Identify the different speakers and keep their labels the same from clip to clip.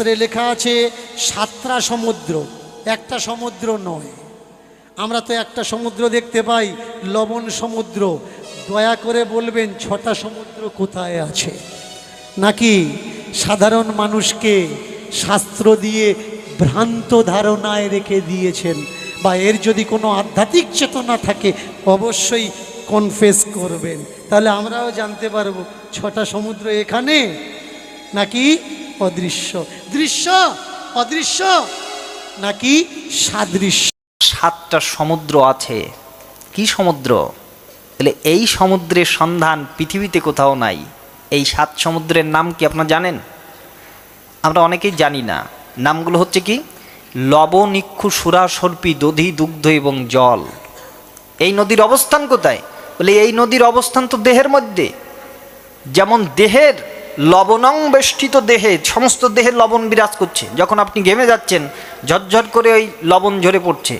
Speaker 1: শাস্ত্রে লেখা আছে, সাতটা সমুদ্র। একটা সমুদ্র নয়। আমরা তো একটা সমুদ্র দেখতে পাই, লবণ সমুদ্র। দয়া করে বলবেন, ছটা সমুদ্র কোথায় আছে? নাকি সাধারণ মানুষকে শাস্ত্র দিয়ে ভ্রান্ত ধারণায় রেখে দিয়েছেন? বা এর যদি কোনো আধ্যাত্মিক চেতনা থাকে, অবশ্যই কনফেস করবেন। তাহলে আমরাও জানতে পারব, ছটা সমুদ্র এখানে? নাকি অদৃশ্য। দৃশ্য? অদৃশ্য? নাকি সাদৃশ্য?
Speaker 2: সাতটা সমুদ্র আছে। কি সমুদ্র? তাহলে এই সমুদ্রের সন্ধান পৃথিবীতে কোথাও নাই। এই সাত সমুদ্রের নাম কি আপনারা জানেন? আমরা অনেকেই জানি না। নামগুলো হচ্ছে কি? লবণ ইক্ষু সুরা সর্পি দধি দুগ্ধ এবং জল। এই নদীর অবস্থান কোথায়? বলে এই নদীর অবস্থান তো দেহের মধ্যে। যেমন দেহের লবণং বেষ্টিত দেহে, সমস্ত দেহে লবণ বিরাজ করছে। যখন আপনি ঘেমে যাচ্ছেন, ঝরঝর করে ওই লবণ ঝরে পড়ছে।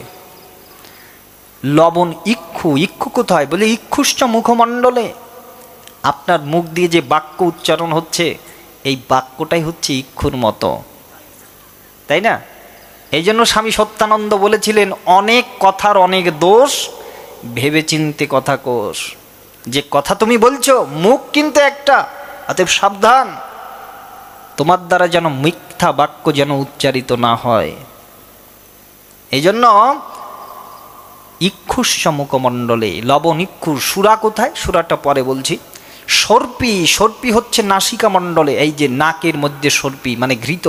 Speaker 2: লবণ ইক্ষু ইক্ষু কোথায়? বলে, ইক্ষুশ্চ মুখমণ্ডলে। আপনার মুখ দিয়ে যে বাক্য উচ্চারণ হচ্ছে, এই বাক্যটাই হচ্ছে ইক্ষুর মতো। তাই না? এই জন্য স্বামী সত্যানন্দ বলেছিলেন, অনেক কথার অনেক দোষ ভেবে চিনতে কথা কোষ। যে কথা তুমি বলছো, মুখ কিন্তু একটা। অতএব সাবধান। তোমার দ্বারা যেন মিথ্যা বাক্য যেন উচ্চারিত না হয়। এই জন্য ইক্ষুস্য মুখমণ্ডলে লবণ ইক্ষুর সুরা কোথায়? সুরাটা পরে বলছি। সর্পি সর্পি হচ্ছে নাসিকা মণ্ডলে, এই যে নাকের মধ্যে সর্পি মানে ঘৃত।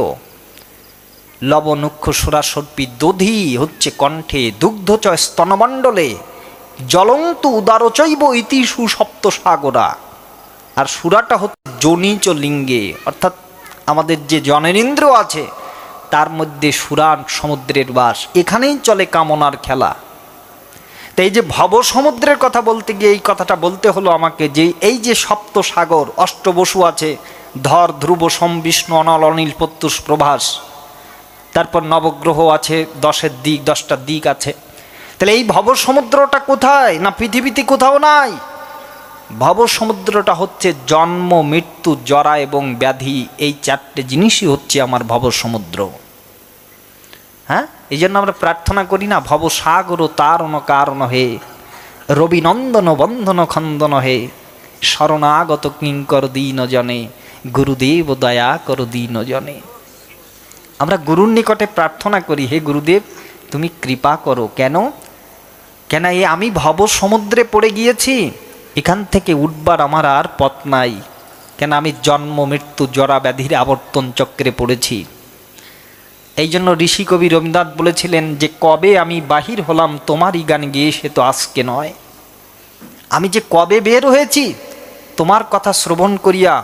Speaker 2: লবণুক্ষ সুরা সর্পি দধি হচ্ছে কণ্ঠে দুগ্ধচয় স্তনমণ্ডলে, জ্বলন্ত উদারচৈব ইতি সুসপ্ত সাগরা আর সুরাটা হচ্ছে জনিচ লিঙ্গে অর্থাৎ আমাদের যে জননেন্দ্র আছে, তার মধ্যে সুরান সমুদ্রের বাস, এখানেই চলে কামনার খেলা। তাই যে ভব সমুদ্রের কথা বলতে গিয়ে এই কথাটা বলতে হলো আমাকে যে এই যে সপ্ত সাগর, অষ্টবসু আছে, ধর, ধ্রুব, সোম, বিষ্ণু, অনল, অনিল, প্রত্যুষ, প্রভাস, তারপর নবগ্রহ আছে, দশের দিক দশটা দিক আছে। তাহলে এই ভব সমুদ্রটা কোথায়? না পৃথিবীতে কোথাও নাই? ভব সমুদ্রটা হচ্ছে জন্ম, মৃত্যু, জরা এবং ব্যাধি। এই চারটে জিনিসই হচ্ছে আমার ভব সমুদ্র হ্যাঁ? এই জন্য আমরা প্রার্থনা করি না ভব সাগর তারণ কারণ হে রবিনন্দন বন্ধন খন্দন হে, শরণাগত কিঙ্কর দীন জনে, গুরুদেব দয়া কর দীন জনে। আমরা গুরুর নিকটে প্রার্থনা করি, হে গুরুদেব, তুমি কৃপা করো। কেন? কেন এ আমি ভব সমুদ্রে পড়ে গিয়েছি? এখান থেকে উঠবার আমার আর পথ নাই, কেন আমি জন্ম, মৃত্যু, জরা ব্যাধির আবর্তন চক্রে পড়েছি। এই জন্য ঋষি কবি রবীন্দ্রনাথ বলেছিলেন যে, কবে আমি বাহির হলাম, তোমারই গান গিয়ে সে তো আজকে নয়। আমি যে কবে বের হয়েছি, তোমার কথা শ্রবণ করিয়া,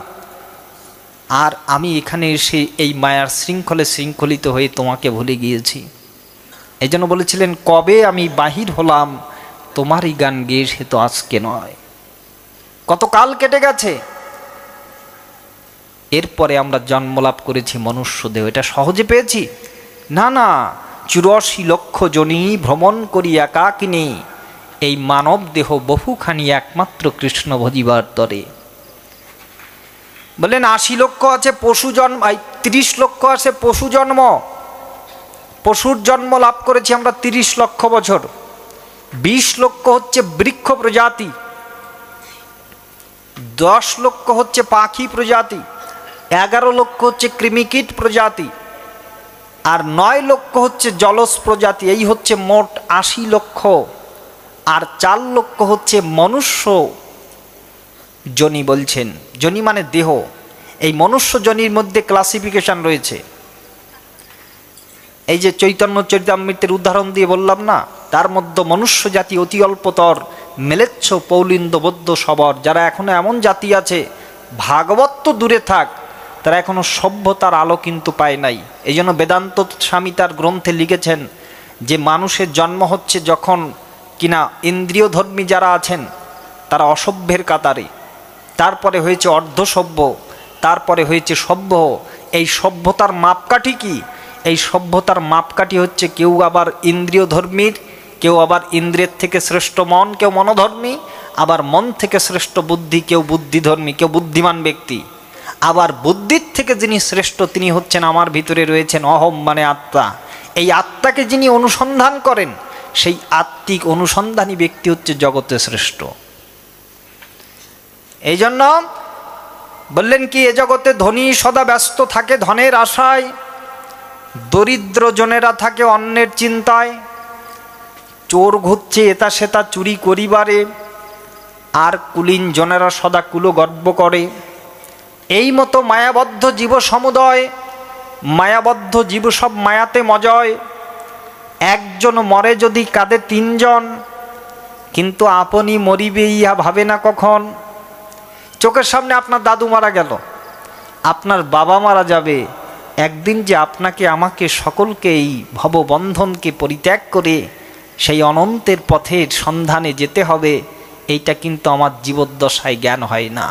Speaker 2: আর আমি এখানে এসে এই মায়ার শৃঙ্খলে শৃঙ্খলিত হয়ে তোমাকে ভুলে গিয়েছি। এই জন্য বলেছিলেন, কবে আমি বাহির হলাম, তোমারই গান গেয়ে সে তো আজকে নয়। কত কাল কেটে গেছে? এরপরে আমরা জন্মলাভ করেছি মনুষ্য দেহ। এটা সহজে পেয়েছি? না না, চুরাশি লক্ষ জনী ভ্রমণ করি একাকিনী। এই মানব দেহ বহুখানি একমাত্র কৃষ্ণ ভজিবার তরে। বললেন আশি লক্ষ আছে পশু জন্ম তিরিশ লক্ষ আছে পশু জন্ম। পশুর জন্ম লাভ করেছি আমরা তিরিশ লক্ষ বছর। বিশ লক্ষ হচ্ছে বৃক্ষ প্রজাতি। দশ লক্ষ হচ্ছে পাখি প্রজাতি, এগারো লক্ষ হচ্ছে কৃমিকীট প্রজাতি, আর নয় লক্ষ হচ্ছে জলজ প্রজাতি, এই হচ্ছে মোট আশি লক্ষ, আর চার লক্ষ হচ্ছে মনুষ্য জনি বলছেন। জনি মানে দেহ। এই মনুষ্য জনির মধ্যে ক্লাসিফিকেশন রয়েছে। এই যে চৈতন্য চরিতামৃতের উদাহরণ দিয়ে বললাম না, তার মধ্যে মনুষ্য জাতি অতি অল্পতর মেলেচ্ছ পৌলিন্দ বৌদ্ধ সবর, যারা এখনও এমন জাতি আছে, ভাগবত তো দূরে থাক, তারা এখনও সভ্যতার আলো কিন্তু পায় নাই। এই জন্য বেদান্ত স্বামী তার গ্রন্থে লিখেছেন যে মানুষের জন্ম হচ্ছে যখন কিনা ইন্দ্রিয় ধর্মী যারা আছেন, তারা অসভ্যের কাতারে। তারপরে হয়েছে অর্ধসভ্য, তারপরে হয়েছে সভ্য। এই সভ্যতার মাপকাঠি কি? এই সভ্যতার মাপকাঠি হচ্ছে কেউ আবার ইন্দ্রিয় ধর্মীর কেউ আবার ইন্দ্রিয়ের থেকে শ্রেষ্ঠ মন, কেউ মনোধর্মী, আবার মন থেকে শ্রেষ্ঠ বুদ্ধি, কেউ বুদ্ধিধর্মী, কেউ বুদ্ধিমান ব্যক্তি। আবার বুদ্ধির থেকে যিনি শ্রেষ্ঠ, তিনি হচ্ছেন আমার ভিতরে রয়েছেন অহম মানে আত্মা। এই আত্মাকে যিনি অনুসন্ধান করেন, সেই আত্মিক অনুসন্ধানী ব্যক্তি হচ্ছে জগতে শ্রেষ্ঠ। এই জন্য বললেন কি, এ জগতে ধনী সদা ব্যস্ত থাকে, ধনের আশায়। দরিদ্র জনেরা থাকে, অন্যের চিন্তায়। ঘুরছে এটা সেটা চুরি করিবারে, আর কুলীন জনেরা সদা কুলো গর্ব করে। এই মতো মায়াবদ্ধ জীব সমুদয় মায়াবদ্ধ জীব সব মায়াতে মজয়। একজন মরে যদি কাঁদে তিনজন, কিন্তু আপনি মরিবে ইহা ভাবে না কখন। চোখের সামনে আপনার দাদু মারা গেল, আপনার বাবা মারা যাবে। একদিন যে আপনাকে, আমাকে সকলকে এই ভববন্ধনকে পরিত্যাগ করে সেই অনন্তের পথের সন্ধানে যেতে হবে এইটা কিন্তু আমার জীবদ্দশায় জ্ঞান হয় না।